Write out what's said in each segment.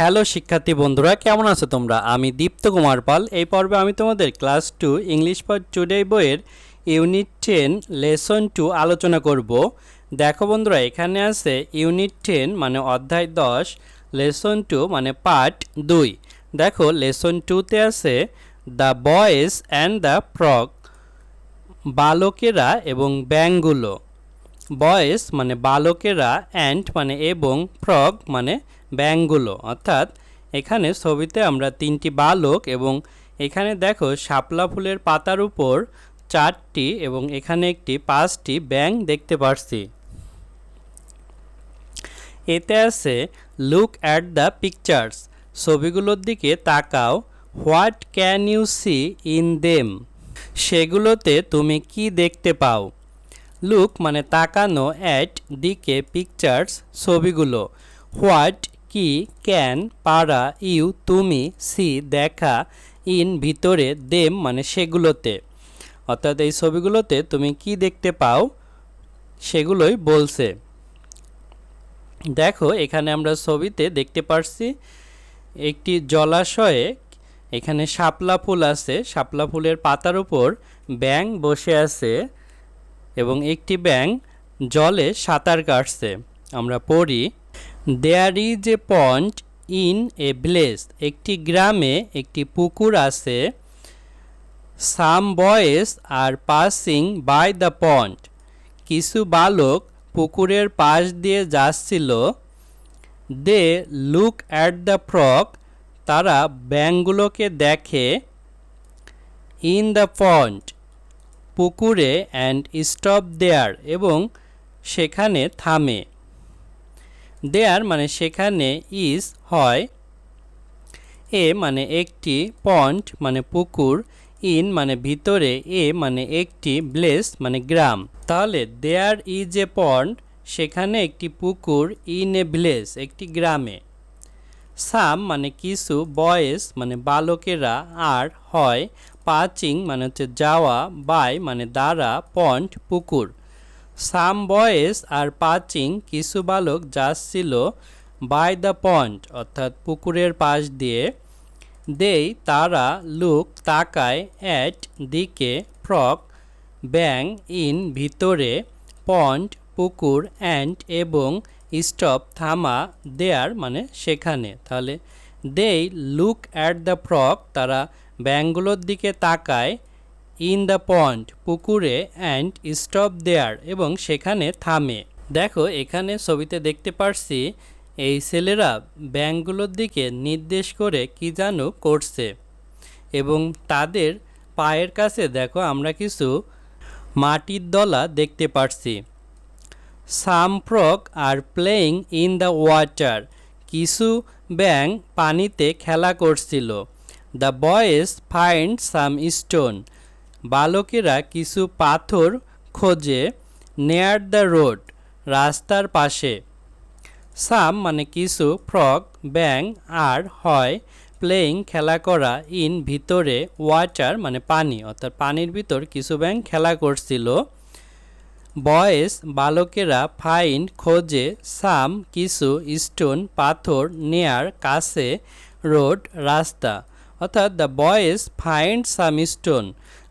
Hello শিক্ষার্থী বন্ধুরা, কেমন আছো তোমরা? আমি দীপ্ত কুমার পাল। এই পর্বে আমি তোমাদের class two English for today বইয়ের ইউনিট টেন লেসন টু আলোচনা করব। দেখো বন্ধুরা, এখানে আছে ইউনিট টেন মানে অধ্যায় দশ, লেসন টু মানে পার্ট দুই। দেখো, লেসন টুতে আছে the boys and the frog বালকেরা এবং ব্যাঙগুলো। বয়েস মানে বালকেরা, অ্যান্ড মানে এবং ফ্রগ মানে ব্যাঙগুলো অর্থাৎ এখানে ছবিতে আমরা তিনটি বালক এবং এখানে দেখো শাপলা ফুলের পাতার উপর চারটি এবং এখানে একটি পাঁচটি ব্যাঙ দেখতে পারছি। এতে আছে লুক অ্যাট দ্য পিকচার্স ছবিগুলোর দিকে তাকাও। What can you see in them সেগুলোতে তুমি কি দেখতে পাও? লুক মানে তাকানো অ্যাট দিকে পিকচার্স ছবিগুলো। হোয়াট কি, ক্যান পারা ইউ, তুমি, সি, দেখা, ইন, ভিতরে, দেম মানে সেগুলোতে। অর্থাৎ এই ছবিগুলোতে তুমি কি দেখতে পাও? সেগুলোই বলছে। দেখো, এখানে আমরা ছবিতে দেখতে পারছি একটি জলাশয়ে এখানে শাপলা ফুল আছে। শাপলা ফুলের পাতার উপর ব্যাং বসে আছে এবং একটি ব্যাং জলে সাঁতার কাটছে। আমরা পড়ি there is a pond in a village একটি গ্রামে একটি পুকুর আছে। Some boys are passing by the pond কিছু বালক পুকুরের পাশ দিয়ে যাচ্ছিল। They look at the frog তারা ব্যাঙগুলোকে দেখে। ইন দ্য পন্ট পুকুরে অ্যান্ড স্টপ দেয়ার এবং সেখানে থামে। দেয়ার মানে সেখানে ইজ হয়। এ মানে একটি পন্ট মানে পুকুর, ইন মানে ভিতরে, এ মানে একটি ব্লেস মানে গ্রাম। তাহলে দেয়ার ইজ এ পন্ড, সেখানে একটি পুকুর, ইন এ ভিলেজ একটি গ্রামে। সাম মানে কিছু, বয়েস মানে বালকেরা, আর হয় পাচিং মানে হচ্ছে যাওয়া, বাই মানে দ্বারা পন্ট পুকুর। সাম বয়েস আর পাচিং কিছু বালক যাচ্ছিল বাই দ্য পন্ট অর্থাৎ পুকুরের পাশ দিয়ে। দেই তারা লুক তাকায় অ্যাট দিকে ফ্রক, ব্যাং ইন ভিতরে পন্ট পুকুর, অ্যান্ড এবং স্টপ থামা দেয়ার মানে সেখানে। তাহলে দেই লুক অ্যাট দ্য ফ্রক, তারা ব্যাংগুলোর দিকে তাকায় ইন দ্য পন্ড, পুকুরে, অ্যান্ড স্টপ দেয়ার, এবং সেখানে থামে। দেখো, এখানে ছবিতে দেখতে পারছি, এই ছেলেরা ব্যাংকগুলোর দিকে নির্দেশ করে কি যেন করছে। এবং তাদের পায়ের কাছে, দেখো, আমরা কিছু মাটির দলা দেখতে পারছি। Some frog are playing in the water. কিছু ব্যাং পানিতে খেলা করছিল। The boys find some stone. বালকেরা কিছু পাথর খোঁজে নেয়ার দ্য রোড রাস্তার পাশে। সাম মানে কিছু ফ্রক ব্যাং আর হয় প্লেয়িং খেলা করা ইন ভিতরে ওয়াটার মানে পানি, অর্থাৎ পানির ভিতর কিছু ব্যাং খেলা করছিল। বয়েস বালকেরা ফাইন খোঁজে, সাম কিছু স্টোন পাথর নেয়ার কাছে রোড রাস্তা। অর্থাৎ the boys find some stone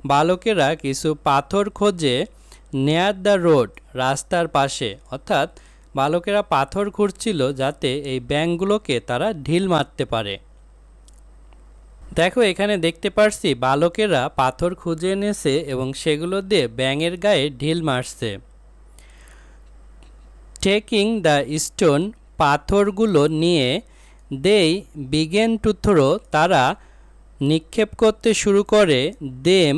বালকেরা কিছু পাথর খোঁজে নেয়ার দ্য রোড রাস্তার পাশে। অর্থাৎ বালকেরা পাথর খুঁড়ছিল যাতে এই ব্যাঙগুলোকে তারা ঢিল মারতে পারে। দেখো, এখানে দেখতে পারছি বালকেরা পাথর খুঁজে এনেছে এবং সেগুলো দিয়ে ব্যাঙের গায়ে ঢিল মারছে। টেকিং দ্য স্টোন পাথরগুলো নিয়ে দেই বিগেন টু থ্রো তারা নিক্ষেপ করতে শুরু করে দেম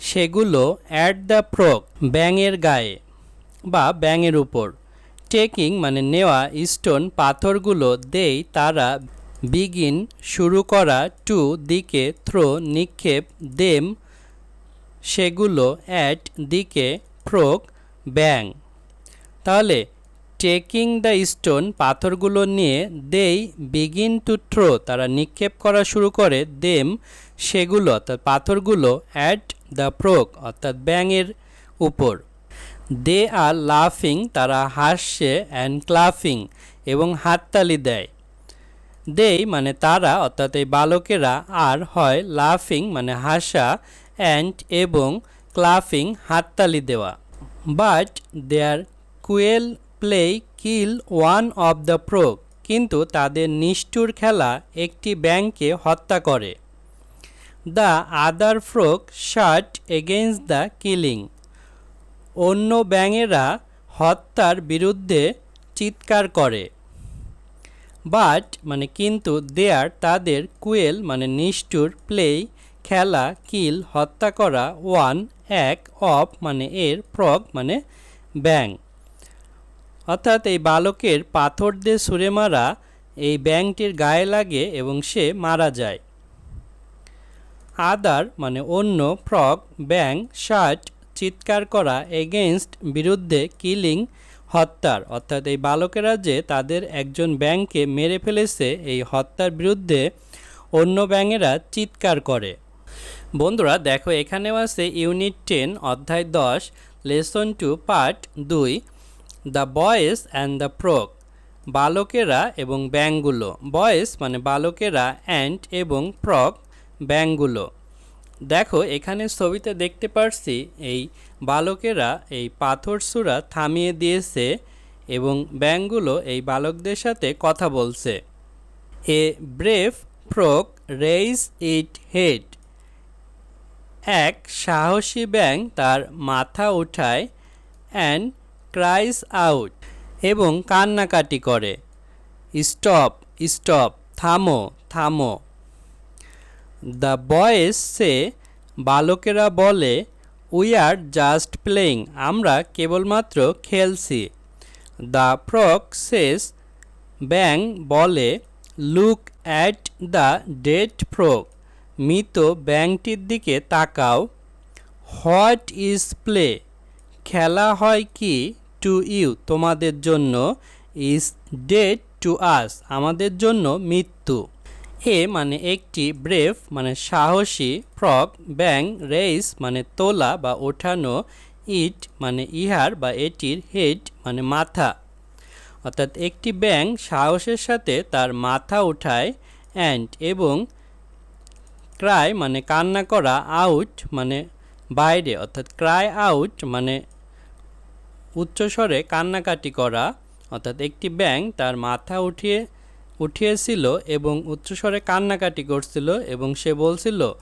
সেগুলো অ্যাট দ্য ফ্রক ব্যাঙের গায়ে বা ব্যাঙের উপর। টেকিং মানে নেওয়া স্টোন পাথরগুলো দেই তারা বিগিন শুরু করা টু দিকে থ্রো নিক্ষেপ, দেম সেগুলো অ্যাট দিকে ফ্রক ব্যাং তাহলে টেকিং দ্য স্টোন পাথরগুলো নিয়ে দেই বিগিন টু থ্রো তারা নিক্ষেপ করা শুরু করে দেম সেগুলো, অর্থাৎ পাথরগুলো অ্যাট দ্য ফ্রক অর্থাৎ ব্যাঙের উপর। দে আর লাফিং তারা হাসছে অ্যান্ড ক্লাফিং এবং হাততালি দেয়। দেই মানে তারা, অর্থাৎ এই বালকেরা, আর হয় লাফিং মানে হাসা অ্যান্ড এবং ক্লাফিং হাততালি দেওয়া। But their cruel play kill one of the frog কিন্তু তাদের নিষ্ঠুর খেলা একটি ব্যাংকে হত্যা করে। The other frog shout against the killing অন্য ব্যাঙেরা হত্যার বিরুদ্ধে চিৎকার করে। বাট মানে কিন্তু দেয়ার তাদের কুয়েল মানে নিষ্ঠুর প্লে খেলা কিল হত্যা করা ওয়ান এক অফ মানে এর প্রগ মানে ব্যাং অর্থাৎ এই বালকের পাথর দিয়ে ছুঁড়ে মারা এই ব্যাংটির গায়ে লাগে এবং সে মারা যায়। আদার মানে অন্য ফ্রগ ব্যাং, শার্ট চিৎকার করা এগেনস্ট বিরুদ্ধে কিলিং, হত্যার। অর্থাৎ এই বালকেরা যে তাদের একজন ব্যাংকে মেরে ফেলেছে, এই হত্যার বিরুদ্ধে অন্য ব্যাঙেরা চিৎকার করে। বন্ধুরা, দেখো এখানেও আছে ইউনিট টেন, অধ্যায় দশ, লেসন টু, পার্ট দুই। The boys and the frog বালকেরা এবং ব্যাংগুলো বয়েস মানে বালকেরা অ্যান্ড এবং প্রক ব্যাংগুলো দেখো, এখানে ছবিতে দেখতে পারছি এই বালকেরা এই পাথর সুরা থামিয়ে দিয়েছে এবং ব্যাংগুলো এই বালকদের সাথে কথা বলছে। A brave frog raise it head এক সাহসী ব্যাং তার মাথা উঠায় অ্যান্ড ক্রাইস আউট এবং কান্নাকাটি করে। স্টপ স্টপ, থামো থামো। দ্য বয়েস সে, বালকেরা বলে উই আর জাস্ট প্লেইং আমরা কেবলমাত্র খেলছি। দ্য ফ্রক শেষ ব্যাং বলে look at the dead frog মৃত ব্যাংটির দিকে তাকাও। হোয়াট ইজ প্লে খেলা হয় কি? টু ইউ তোমাদের জন্য ইজ ডেড টু আস আমাদের জন্য মৃত্যু। এ মানে একটি ব্রেভ মানে সাহসী ফ্রক ব্যাং রেইস মানে তোলা বা ওঠানো ইট মানে ইহার বা এটির হেড মানে মাথা। অর্থাৎ একটি ব্যাং সাহসের সাথে তার মাথা উঠায় অ্যান্ড এবং ক্রাই মানে কান্না করা আউট মানে বাইরে। অর্থাৎ ক্রাই আউট মানে উচ্চস্বরে কান্নাকাটি করা, অর্থাৎ একটি ব্যাং তার মাথা উঠিয়ে, উঠিয়েছিল এবং উচ্চস্বরে কান্নাকাটি করছিল এবং সে বলছিল,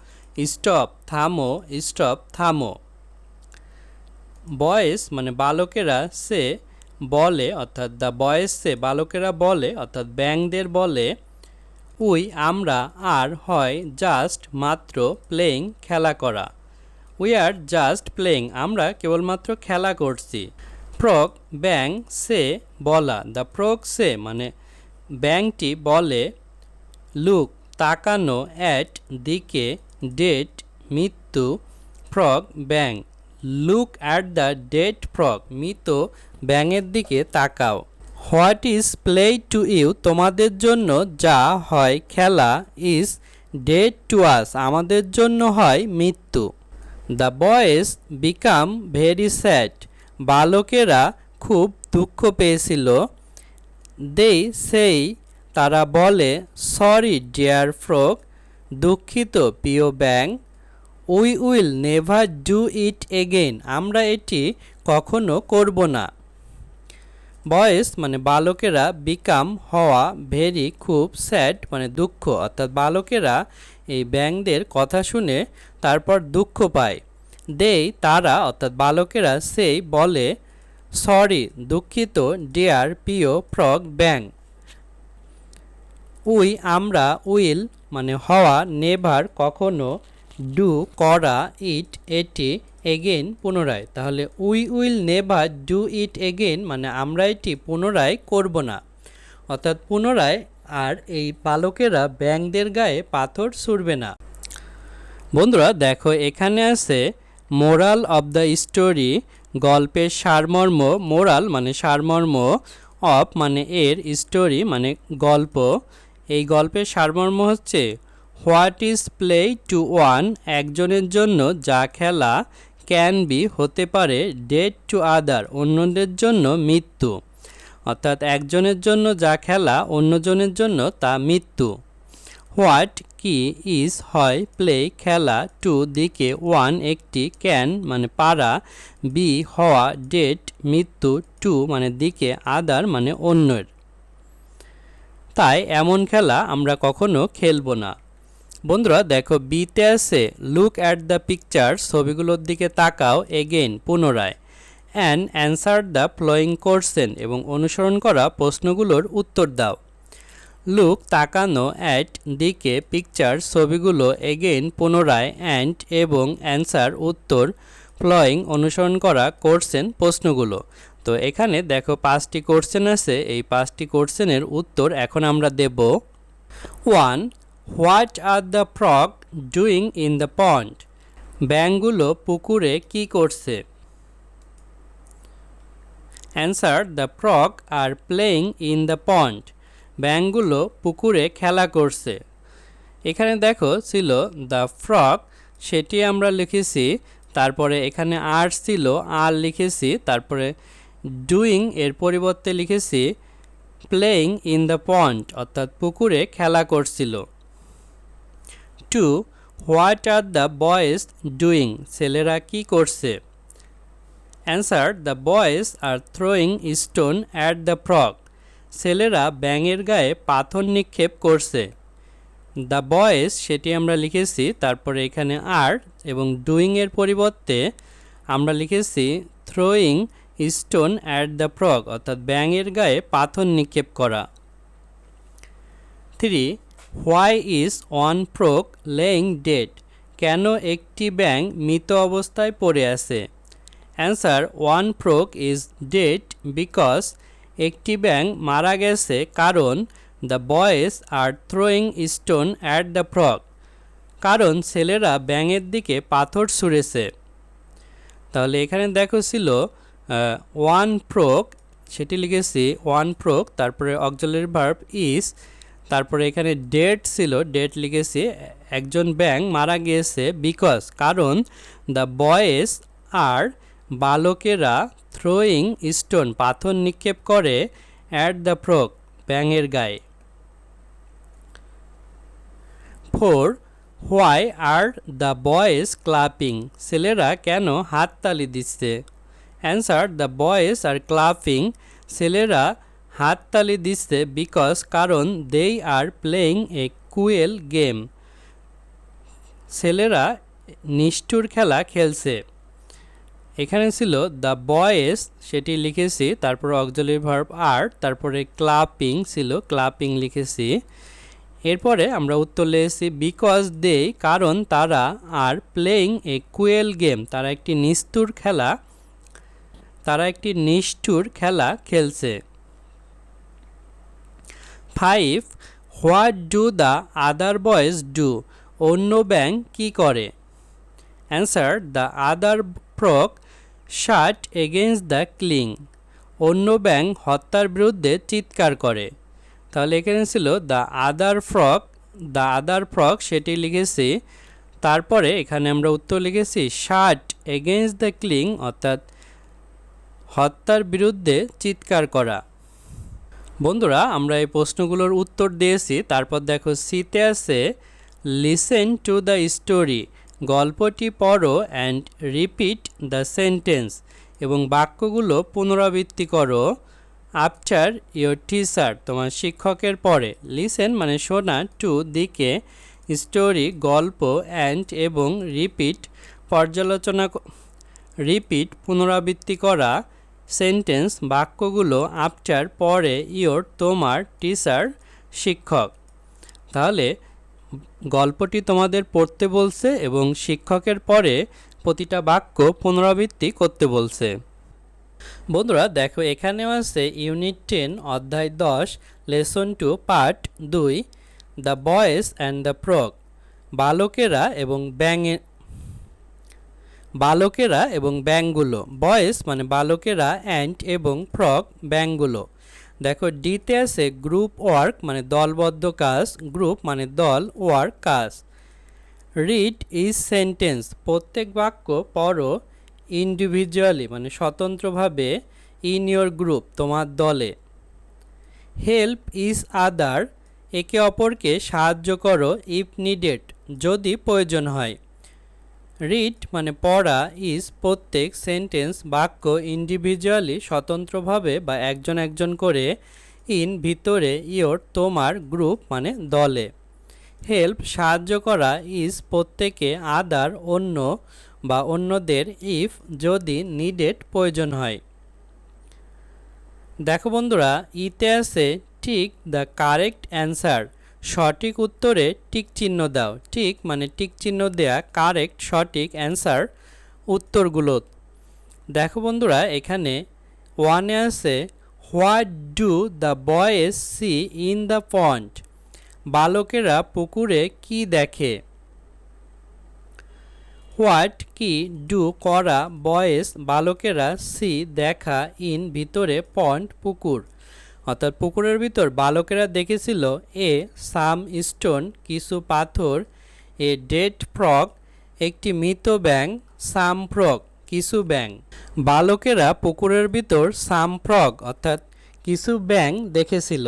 স্টপ, থামো স্টপ, থামো। বয়েস মানে বালকেরা সে বলে, অর্থাৎ দ্য বয়েস সে বালকেরা বলে, অর্থাৎ ব্যাংদের বলে, উই, আমরা আর হয় জাস্ট মাত্র প্লেইং খেলা করা। উই আর জাস্ট প্লেইং আমরা কেবলমাত্র খেলা করছি। ফ্রক ব্যাং সে বলা। দ্য ফ্রক সে মানে ব্যাংটি বলে, লুক, তাকানো, অ্যাট, দিকে, ডেট, মৃত্যু frog bang. Look at the dead frog মৃত ব্যাঙের দিকে তাকাও। What is play to you? তোমাদের জন্য যা হয় খেলা ইজ ডেট টু আস। আমাদের জন্য হয় মৃত্যু। The boys become very sad. বালকেরা খুব দুঃখ পেয়েছিল। দেই সেই তারা বলে, সরি, ডিয়ার ফ্রক দুঃখিত, প্রিয় ব্যাং। We will never do it again. আমরা এটি কখনো করব না। বয়েস মানে বালকেরা বিকাম হওয়া ভেরি খুব স্যাড মানে দুঃখ। অর্থাৎ বালকেরা এই ব্যাংদের কথা শুনে তারপর দুঃখ পায়। দেই তারা, অর্থাৎ বালকেরা, সেই বলে, সরি, দুঃখিত, ডিয়ার প্রিয় ফ্রগ ব্যাং। উই, আমরা উইল মানে হওয়া, নেভার, কখনো ডু, করা, ইট, এটি এগেন পুনরায়। তাহলে we will never do it again মানে আমরা এটি পুনরায় করব না। অর্থাৎ পুনরায়, আর এই পালকেরা ব্যাংদের গায়ে পাথর ছুড়বে না। বন্ধুরা, দেখো, এখানে আছে মোরাল অব দ্য স্টোরি গল্পের সারমর্ম, মোরাল মানে সারমর্ম, অফ মানে এর স্টোরি মানে গল্প। এই গল্পের সারমর্ম হচ্ছে, what is play to one একজনের জন্য যা খেলা ক্যান বি হতে পারে ডেট টু আদার অন্যদের জন্য মৃত্যু। অর্থাৎ একজনের জন্য যা খেলা অন্যজনের জন্য তা মৃত্যু। হোয়াট কি ইজ, হয়, প্লে, খেলা, টু, দিকে, ওয়ান, একটি, ক্যান মানে পারা বি, হওয়া, ডেট, মৃত্যু, টু মানে দিকে, আদার মানে অন্যের। তাই এমন খেলা আমরা কখনো খেলব না। বন্ধুরা, দেখো, বিতে আছে লুক অ্যাট দ্য পিকচার ছবিগুলোর দিকে তাকাও এগেইন পুনরায়। And answer the following questions এবং অনুসরণ করা প্রশ্নগুলোর উত্তর দাও। লুক তাকানো অ্যাট দিকে পিকচার ছবিগুলো এগেইন পুনরায় অ্যান্ড এবং অ্যান্সার উত্তর ফ্লোয়িং অনুসরণ করা কোর্সেন প্রশ্নগুলো। তো এখানে দেখো পাঁচটি কোর্সেন আছে, এই পাঁচটি কোর্সেনের উত্তর এখন আমরা দেব। One what are the frog doing in the pond ব্যাঙগুলো পুকুরে কি করছে? Answer the frog are playing in the pond ব্যাঙগুলো পুকুরে খেলা করছে। এখানে দেখো ছিল দ্য ফ্রক সেটি আমরা লিখেছি, তারপরে এখানে আর ছিল, আর লিখেছি, তারপরে ডুইং এর পরিবর্তে লিখেছি প্লেয়িং ইন দ্য পন্ড অর্থাৎ পুকুরে খেলা করছিল। Two what are the boys doing ছেলেরা কি করছে? Answer the boys are throwing stone at the frog ছেলেরা ব্যাঙের গায়ে পাথর নিক্ষেপ করছে। দ্য বয়েস সেটি আমরা লিখেছি, তারপরে এখানে আর এবং ডুইংয়ের পরিবর্তে আমরা লিখেছি throwing stone at the frog অর্থাৎ ব্যাঙের গায়ে পাথর নিক্ষেপ করা। Three why is one frog lying dead কেন একটি ব্যাঙ মৃত অবস্থায় পড়ে আছে? Answer one frog is dead because একটি ব্যাঙ মারা গেছে কারণ the boys are throwing stone at the frog কারণ ছেলেরা ব্যাঙের দিকে পাথর ছুঁড়েছে। তাহলে এখানে দেখো ছিল ওয়ান ফ্রক সেটি লিখেছি ওয়ান ফ্রক তারপরে অক্সিলারি ভার্ব ইজ তারপরে এখানে ডেট ছিল ডেট লিখেছি, একজন ব্যাং মারা গিয়েছে বিকজ কারণ দ্য বয়েজ আর বালকেরা থ্রোয়িং স্টোন পাথর নিক্ষেপ করে অ্যাট দ্য ফ্রক ব্যাঙের গায়ে। Four why are the boys clapping ছেলেরা কেন হাততালি দিচ্ছে? Answer the boys are clapping ছেলেরা হাততালি দিচ্ছে বিকজ কারণ they are playing a cruel game ছেলেরা নিষ্ঠুর খেলা খেলছে। এখানে ছিল দ্য বয়েস সেটি লিখেছি, তারপর অক্সিলারি ভার্ব আর তারপরে ক্লাপিং ছিল, ক্লাপিং লিখেছি। এরপরে আমরা উত্তর লিখেছি, বিকজ দে কারণ তারা are playing a cruel game তারা একটি নিষ্ঠুর খেলা, তারা একটি নিষ্ঠুর খেলা খেলছে। Five what do the other boys do? অন্য ব্যাং কি করে? Answer, the other frog shout against the killing. অন্য ব্যাং হত্যার বিরুদ্ধে চিৎকার করে। তাহলে এখানে ছিল the other frog, the other frog সেটি লিখেছি। তারপরে এখানে আমরা উত্তর লিখেছি, শার্ট এগেনস্ট দ্য ক্লিং, অর্থাৎ হত্যার বিরুদ্ধে চিৎকার করা। বন্ধুরা, আমরা এই প্রশ্নগুলোর উত্তর দিয়েছি। তারপর দেখো, সিতে আছে, লিসেন টু দ্য স্টোরি। গল্পটি পড়ো অ্যান্ড রিপিট দ্য সেন্টেন্স এবং বাক্যগুলো পুনরাবৃত্তি করো আফটার ইয়োর টিচার তোমার শিক্ষকের পরে। লিসেন মানে শোনা টু দিকে স্টোরি গল্প অ্যান্ড এবং রিপিট পর্যালোচনা রিপিট পুনরাবৃত্তি করা সেন্টেন্স বাক্যগুলো আফটার পরে ইয়োর তোমার টিচার শিক্ষক। তাহলে গল্পটি তোমাদের পড়তে বলছে এবং শিক্ষকের পরে প্রতিটা বাক্য পুনরাবৃত্তি করতে বলছে। বন্ধুরা, দেখো, এখানেও আছে ইউনিট টেন, অধ্যায় দশ, লেসন টু, পার্ট দুই, the boys and the frog বালকেরা এবং ব্যাঙে, বালকেরা এবং ব্যাংগুলো বয়েস মানে বালকেরা, অ্যান্ড এবং ফ্রক ব্যাংগুলো দেখো ডিতে আছে গ্রুপ ওয়ার্ক মানে দলবদ্ধ কাজ গ্রুপ মানে দল ওয়ার্ক কাজ। রিড ইজ সেন্টেন্স প্রত্যেক বাক্য পড়ো ইন্ডিভিজুয়ালি মানে স্বতন্ত্রভাবে ইন ইয়োর গ্রুপ তোমার দলে। হেল্প ইজ আদার একে অপরকে সাহায্য করো ইফ নিডেড যদি প্রয়োজন হয়। রিড মানে পড়া ইজ প্রত্যেক সেন্টেন্স বাক্য ইন্ডিভিজুয়ালি স্বতন্ত্রভাবে বা একজন একজন করে ইন ভিতরে ইয়োর তোমার গ্রুপ মানে দলে। হেল্প সাহায্য করা ইজ প্রত্যেকে আদার অন্য বা অন্যদের ইফ যদি নিডেড প্রয়োজন হয়। দেখো বন্ধুরা ইতে আছে ঠিক দ্য কারেক্ট অ্যান্সার সঠিক উত্তরে টিক চিহ্ন দাও। ঠিক মানে টিক চিহ্ন দেয়া কারেক্ট সঠিক অ্যান্সার উত্তরগুলো। দেখো বন্ধুরা, এখানে ওয়ানে আছে what do the boys see in the pond বালকেরা পুকুরে কি দেখে? হোয়াট কি ডু করা বয়েস বালকেরা সি দেখা ইন ভিতরে পন্ড পুকুর? অর্থাৎ পুকুরের ভিতর বালকেরা দেখেছিল এ সাম স্টোন কিছু পাথর, এ ডেড ফ্রক একটি মৃত ব্যাং সাম ফ্রগ, কিছু ব্যাং বালকেরা পুকুরের ভিতর সাম ফ্রক অর্থাৎ কিছু ব্যাং দেখেছিল।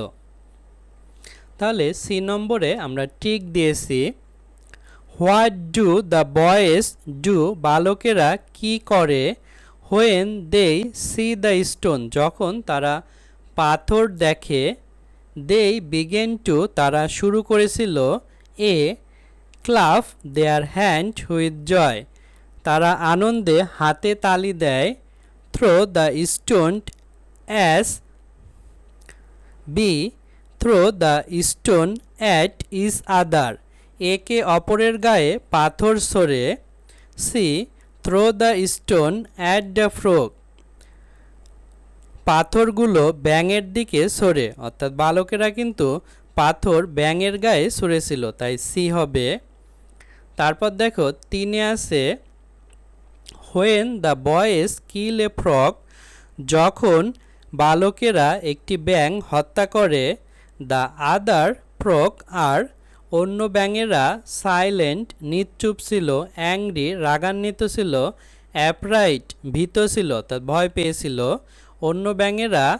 তাহলে সি নম্বরে আমরা টিক দিয়েছি। What do the boys do? বালকেরা কি করে? When they see the stone. যখন তারা পাথর দেখে দেই বিগেন টু তারা শুরু করেছিল এ ক্লাফ দেয়ার হ্যান্ড হুইথ জয়। তারা আনন্দে হাতে তালি দেয় throw the stone as B throw the stone at each other একে অপরের গায়ে পাথর সরে C throw the stone at the frog পাথরগুলো ব্যাঙের দিকে সরে। অর্থাৎ বালকেরা কিন্তু পাথর ব্যাঙের গায়ে সরেছিল, তাই সি হবে। তারপর দেখো, তিনে আছে when the boys kill a frog যখন বালকেরা একটি ব্যাং হত্যা করে দ্য আদার ফ্রক আর অন্য ব্যাঙেরা সাইলেন্ট নিশ্চুপ ছিল অ্যাংরি রাগান্বিত ছিল অ্যাপরাইট ভীত ছিল, অর্থাৎ ভয় পেয়েছিল। অন্য ব্যাঙেরা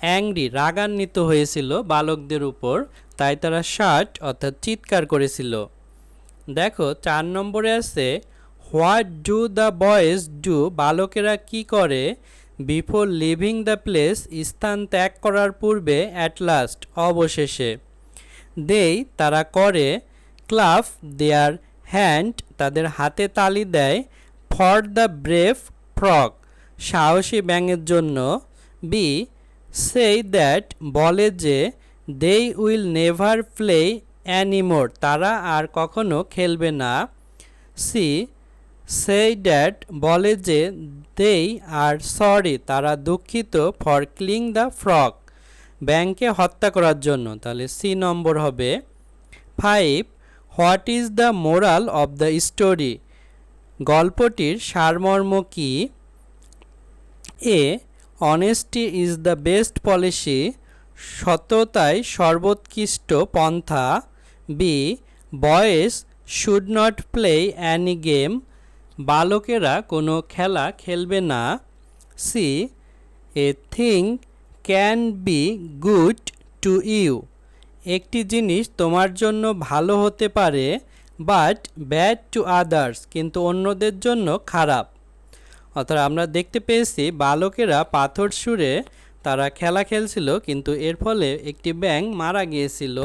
অ্যাংরি রাগান্বিত হয়েছিল বালকদের উপর, তাই তারা শার্ট অর্থাৎ চিৎকার করেছিল। দেখো, চার নম্বরে আছে, what do the boys do? বালকেরা কি করে? বিফোর লিভিং দ্য প্লেস, স্থান ত্যাগ করার পূর্বে, অ্যাট লাস্ট, অবশেষে। দেই, তারা করে, ক্লাফ দেয়ার হ্যান্ড তাদের হাতে তালি দেয়, ফর দ্য ব্রেভ ফ্রক সাহসী ব্যাঙের জন্য। বি সেই দ্যাট বলে যে দেই উইল নেভার প্লে অ্যানিমোর তারা আর কখনো খেলবে না। সি সেই ড্যাট বলে যে দেই আর সরি তারা দুঃখিত ফর ক্লিং দ্য ফ্রক ব্যাংকে হত্যা করার জন্য। তাহলে সি নম্বর হবে। Five what is the moral of the story গল্পটির সারমর্ম কী? A honesty is the best policy সত্যতাই সর্বোৎকৃষ্ট পন্থা। B boys should not play any game বালকেরা কোনো খেলা খেলবে না। C a thing can be good to you একটি জিনিস তোমার জন্য ভালো হতে পারে বাট ব্যাড টু আদার্স কিন্তু অন্যদের জন্য খারাপ। অর্থাৎ আমরা দেখতে পেয়েছি বালকেরা পাথর সুরে তারা খেলা খেলছিল, কিন্তু এর ফলে একটি ব্যাং মারা গিয়েছিল।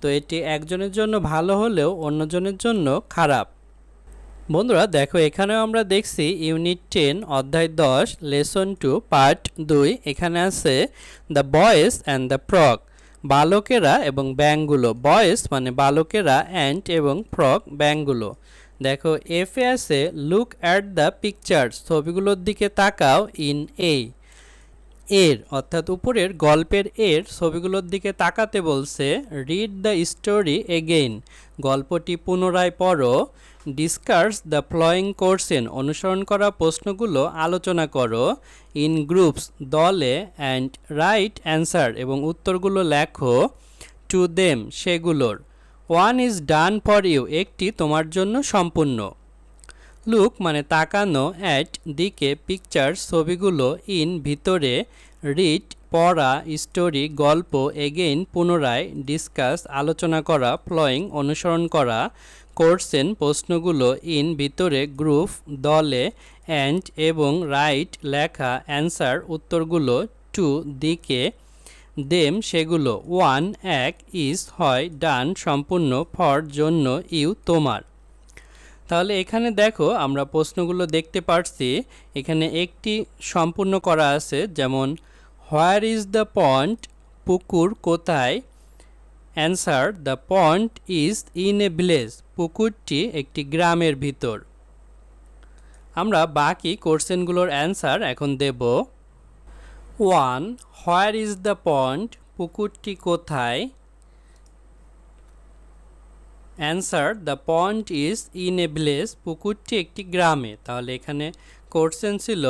তো এটি একজনের জন্য ভালো হলেও অন্যজনের জন্য খারাপ। বন্ধুরা, দেখো, এখানেও আমরা দেখছি ইউনিট টেন, অধ্যায় দশ, লেসন টু, পার্ট দুই। এখানে আছে the boys and the frog বালকেরা এবং ব্যাংগুলো বয়েস মানে বালকেরা অ্যান্ড এবং ফ্রক ব্যাংগুলো দেখো এফে আছে লুক অ্যাট দ্য পিকচার ছবিগুলোর দিকে তাকাও ইন এ এর, অর্থাৎ উপরের গল্পের এর ছবিগুলোর দিকে তাকাতে বলছে রিড দ্য স্টোরি এগেইন গল্পটি পুনরায় পড়ো ডিসকার্স দ্য ফ্লোয়িং কোর্সেন অনুসরণ করা প্রশ্নগুলো আলোচনা করো ইন গ্রুপস দলে অ্যান্ড রাইট অ্যান্সার এবং উত্তরগুলো লেখো টু দেম সেগুলোর। One is done for you, একটি তোমার জন্য সম্পূর্ণ। লুক মানে তাকানো, অ্যাট দিকে পিকচার ছবিগুলো ইন, ভিতরে রিড, পড়া, স্টোরি, গল্প, এগেইন, পুনরায় ডিসকাস, আলোচনা করা ফ্লোয়িং অনুসরণ করা, কোর্সেন, প্রশ্নগুলো ইন, ভিতরে গ্রুপ দলে, অ্যান্ড এবং রাইট, লেখা, অ্যান্সার, উত্তরগুলো, টু, দিকে দেম সেগুলো। ওয়ান, এক, ইজ, হয়, ডান, সম্পূর্ণ, ফর, জন্য, ইউ, তোমার। তাহলে এখানে দেখো, আমরা প্রশ্নগুলো দেখতে পারছি। এখানে একটি সম্পূর্ণ করা আছে, যেমন, হোয়ার ইজ দ্য পয়েন্ট, পুকুর কোথায়? Answer, the pond is in a village, পুকুরটি একটি গ্রামের ভিতর। আমরা বাকি কোশ্চেনগুলোর অ্যান্সার এখন দেব। One, where is the pond, পুকুরটি কোথায়? Answer, the pond is in a village, পুকুরটি একটি গ্রামে। তাহলে এখানে কোশ্চেন ছিল,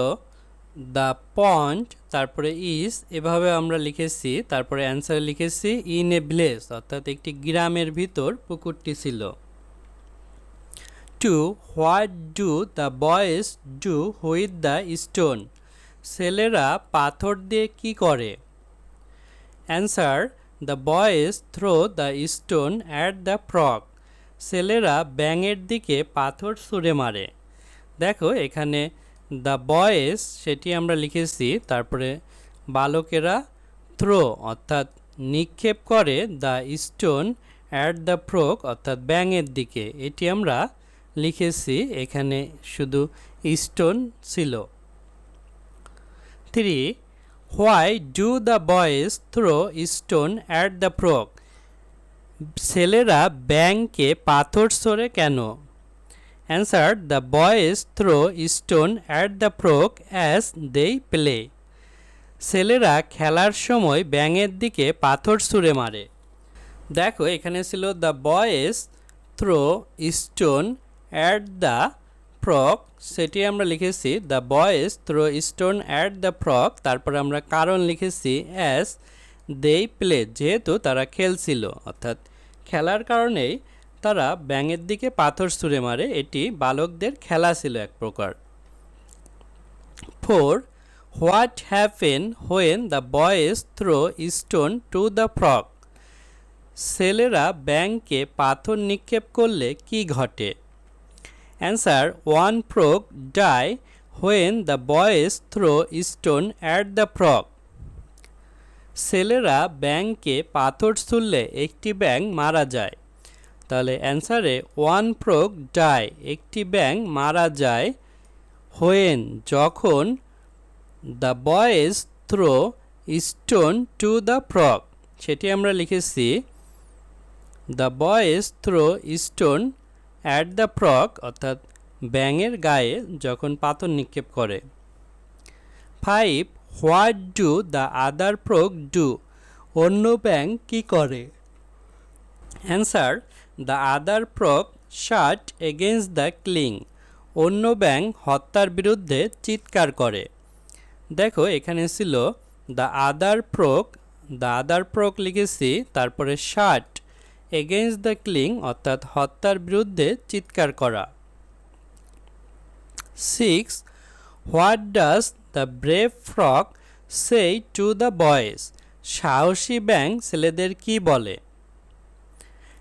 দ্য পয়েন্ট, তারপরে ইজ, এভাবে আমরা লিখেছি, তারপরে অ্যান্সার লিখেছি, ইন এ ভিলেজ, অর্থাৎ একটি গ্রামের ভিতর পুকুরটি ছিল। Two what do the boys do with the stone? ছেলেরা পাথর দিয়ে কি করে? Answer, the boys throw the stone at the frog. ছেলেরা ব্যাঙের দিকে পাথর ছুঁড়ে মারে। দেখো, এখানে দ্য বয়েজ সেটি আমরা লিখেছি, তারপরে বালকেরা থ্রো অর্থাৎ নিক্ষেপ করে the stone at the frog অর্থাৎ ব্যাঙের দিকে। এটি আমরা লিখেছি, এখানে শুধু স্টোন ছিল। Three why do the boys throw stone at the frog ছেলেরা ব্যাংকে পাথর সরে কেন? Answer the boys throw stone at the frog as they play ছেলেরা খেলার সময় ব্যাঙের দিকে পাথর ছুঁড়ে মারে। দেখো, এখানে ছিল the boys throw stone at the frog সেটি আমরা লিখেছি the boys throw stone at the frog তারপরে আমরা কারণ লিখেছি অ্যাজ দেই প্লে যেহেতু তারা খেলছিল। অর্থাৎ খেলার কারণেই তারা ব্যাঙের দিকে পাথর ছুঁড়ে মারে, এটি বালকদের খেলা ছিল এক প্রকার। Four what happen when the boys throw stone to the frog ছেলেরা ব্যাংকে পাথর নিক্ষেপ করলে কি ঘটে? Answer one frog die when the boys throw stone at the frog ছেলেরা ব্যাংকে পাথর ছুড়লে একটি ব্যাং মারা যায়। তাহলে অ্যান্সারে ওয়ান ফ্রক ডাই একটি ব্যাং মারা যায় হোয়েন যখন the boys throw stone to the frog সেটি আমরা লিখেছি the boys throw stone at the frog অর্থাৎ ব্যাঙের গায়ে, যখন পাথর নিক্ষেপ করে। Five what do the other frog do অন্য ব্যাং কি করে? Answer the other frog shout against the killing অন্য ব্যাং হত্যার বিরুদ্ধে চিৎকার করে। দেখো, এখানে ছিল the other frog the other frog লিখেছি, তারপরে শার্ট এগেনস্ট দ্য ক্লিং অর্থাৎ হত্যার বিরুদ্ধে চিৎকার করা। Six what does the brave frog say to the boys সাহসী ব্যাং ছেলেদের কি বলে?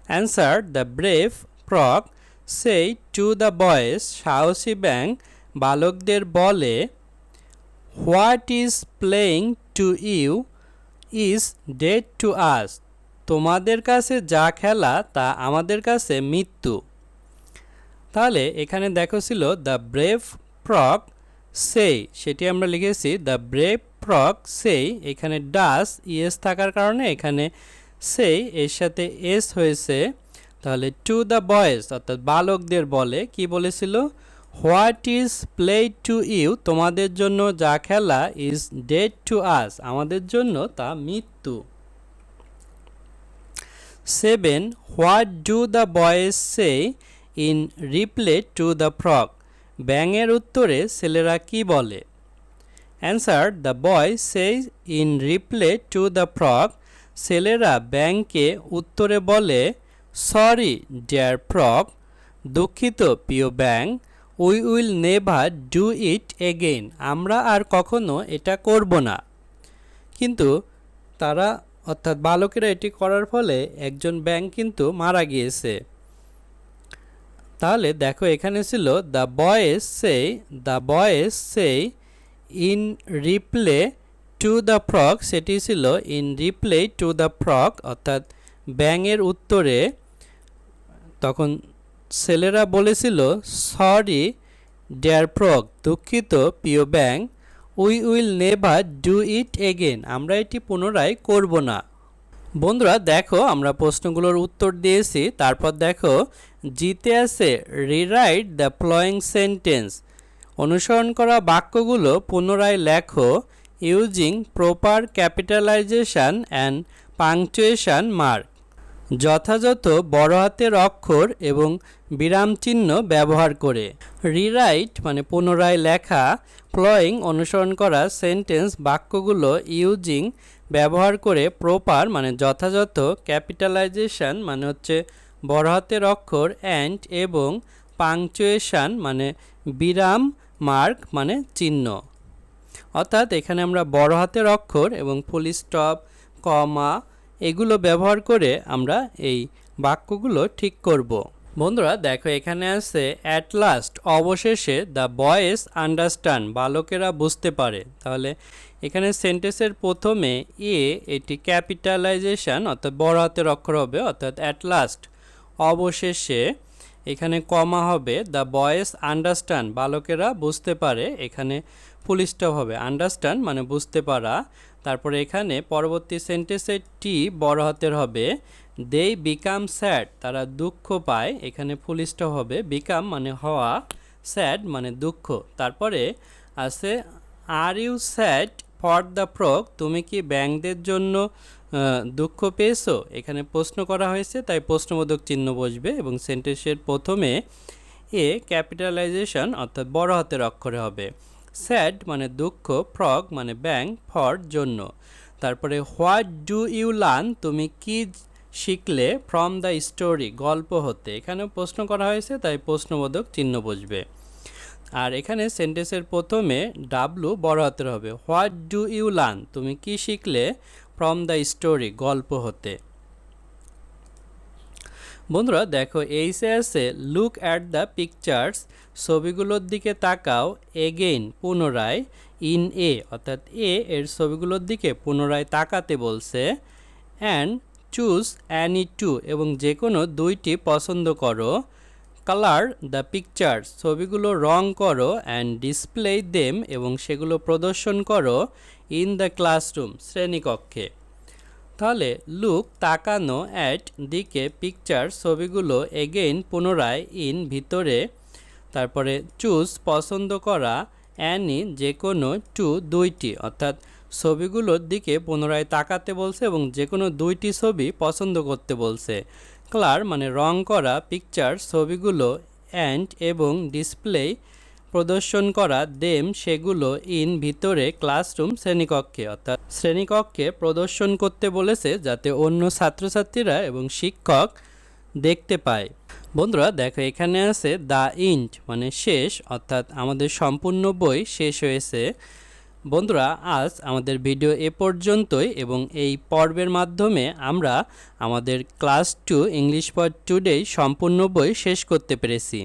Answer the brave frog say to the boys সাহসী ব্যাং বালকদের বলে what is playing to you is dead to us তোমাদের কাছে যা খেলা, তা আমাদের কাছে মৃত্যু। তাহলে এখানে দেখো ছিল দ্য ব্রেভ ফ্রক সেই সেটি আমরা লিখেছি দ্য ব্রেভ ফ্রক সেই এখানে ডাস ইএস থাকার কারণে এখানে সেই এর সাথে এস হয়েছে। তাহলে টু দ্য বয়েজ অর্থাৎ বালকদের বলে, কি বলেছিল? What is play to you তোমাদের জন্য যা খেলা ইজ ডেড টু আস আমাদের জন্য তা মৃত্যু। Seven what do the boys say in reply to the frog ব্যাঙের উত্তরে ছেলেরা কি বলে? Answer the boy say in reply to the frog ছেলেরা ব্যাংকে উত্তরে বলে সরি ডিয়ার ফ্রক দুঃখিত, প্রিয় ব্যাং we will never do it again আমরা আর কখনো এটা করব না। কিন্তু তারা অর্থাৎ বালকেরা এটি করার ফলে একজন ব্যাং কিন্তু মারা গিয়েছে। তাহলে দেখো এখানে ছিল, the boys say the boys say in reply to the frog. সেটি ছিল, in reply to the frog. অর্থাৎ ব্যাঙের উত্তরে তখন ছেলেরা বলেছিল, সরি, ডেয়ার ফ্রক। দুঃখিত, প্রিয় ব্যাং we will never do it again আমরা এটি পুনরায় করব না। বন্ধুরা, দেখো, আমরা প্রশ্নগুলোর উত্তর দিয়েছি। তারপর দেখো, জিতে আছে রিরাইট দ্য ফ্লোয়িং সেন্টেন্স অনুসরণ করা বাক্যগুলো পুনরায় লেখো using proper capitalisation and punctuation mark যথাযথ বড় হাতের অক্ষর এবং বিরাম চিহ্ন ব্যবহার করে। রিরাইট মানে পুনরায় লেখা ফ্লোয়িং অনুসরণ করা সেন্টেন্স বাক্যগুলো ইউজিং ব্যবহার করে প্রপার মানে যথাযথ ক্যাপিটালাইজেশন মানে হচ্ছে বড় হাতের অক্ষর অ্যান্ড এবং পাংচুয়েশন মানে বিরাম মার্ক মানে চিহ্ন। অর্থাৎ এখানে আমরা বড় হাতের অক্ষর এবং ফুল স্টপ কমা এগুলো ব্যবহার করে আমরা এই বাক্যগুলো ঠিক করব। বন্ধুরা, দেখো, এখানে আছে অ্যাট লাস্ট অবশেষে দ্য বয়েস আন্ডারস্ট্যান্ড বালকেরা বুঝতে পারে। তাহলে এখানে সেন্টেন্সের প্রথমে এ এটি ক্যাপিটালাইজেশন অর্থাৎ বড় হাতের অক্ষর হবে, অর্থাৎ অ্যাট লাস্ট অবশেষে। এখানে কমা হবে দ্য বয়েস আন্ডারস্ট্যান্ড বালকেরা বুঝতে পারে, এখানে ফুল স্টপ হবে। আন্ডারস্ট্যান্ড মানে বুঝতে পারা। তারপরে এখানে পরবর্তী সেন্টেন্সে টি বড় হাতের হবে। দেই বিকাম স্যাড তারা দুঃখ পায়। এখানে ফুল স্টপ হবে। বিকাম মানে হওয়া স্যাড মানে দুঃখ। তারপরে আছে are you sad for the frog তুমি কি ব্যাংকদের জন্য দুঃখ পেয়েছ? এখানে প্রশ্ন করা হয়েছে, তাই প্রশ্নবোধক চিহ্ন বসবে এবং সেন্টেন্সের প্রথমে এ ক্যাপিটালাইজেশন অর্থাৎ বড় হাতের অক্ষরে হবে। স্যাড মানে দুঃখ ফ্রগ মানে ব্যাং ফর জন্য। তারপরে হোয়াট ডু ইউ লার্ন তুমি কি শিখলে? ফ্রম দ্য স্টোরি গল্প হতে। এখানেও প্রশ্ন করা হয়েছে, তাই প্রশ্নবোধক চিহ্ন বসবে। আর এখানে সেন্টেন্সের প্রথমে ডাব্লু বড় হাতের হবে। হোয়াট ডু ইউ লার্ন তুমি কি শিখলে? ফ্রম দ্য স্টোরি গল্প হতে। বন্ধুরা, দেখো এইসে আছে লুক অ্যাট দ্য পিকচার্স ছবিগুলোর দিকে তাকাও এগেইন পুনরায় ইন এ অর্থাৎ এ এর ছবিগুলোর দিকে পুনরায় তাকাতে বলছে অ্যান্ড চুজ অ্যানি টু এবং যে কোনো দুইটি পছন্দ করো কালার দ্য পিকচার্স ছবিগুলো রং করো অ্যান্ড ডিসপ্লে দেম এবং সেগুলো প্রদর্শন করো ইন দ্য ক্লাসরুম শ্রেণীকক্ষে। তাহলে লুক তাকানো অ্যাট দিকে পিকচার ছবিগুলো এগেইন পুনরায় ইন ভিতরে, তারপরে চুজ পছন্দ করা অ্যানি যে কোনো টু দুইটি, অর্থাৎ ছবিগুলোর দিকে পুনরায় তাকাতে বলছে এবং যে কোনো দুইটি ছবি পছন্দ করতে বলছে। ক্লার মানে রং করা পিকচার ছবিগুলো অ্যান্ড এবং ডিসপ্লে প্রদর্শন করা দেম সেগুলো ইন ভিতরে ক্লাসরুম শ্রেণীকক্ষে, অর্থাৎ শ্রেণীকক্ষে প্রদর্শন করতে বলেছে যাতে অন্য ছাত্রছাত্রীরা এবং শিক্ষক দেখতে পায়। বন্ধুরা, দেখো, এখানে আছে দ্য ইন্ট মানে শেষ, অর্থাৎ আমাদের সম্পূর্ণ বই শেষ হয়েছে। বন্ধুরা, আজ আমাদের ভিডিও এ পর্যন্তই এবং এই পর্বের মাধ্যমে আমরা আমাদের class two, English for today সম্পূর্ণ বই শেষ করতে পেরেছি।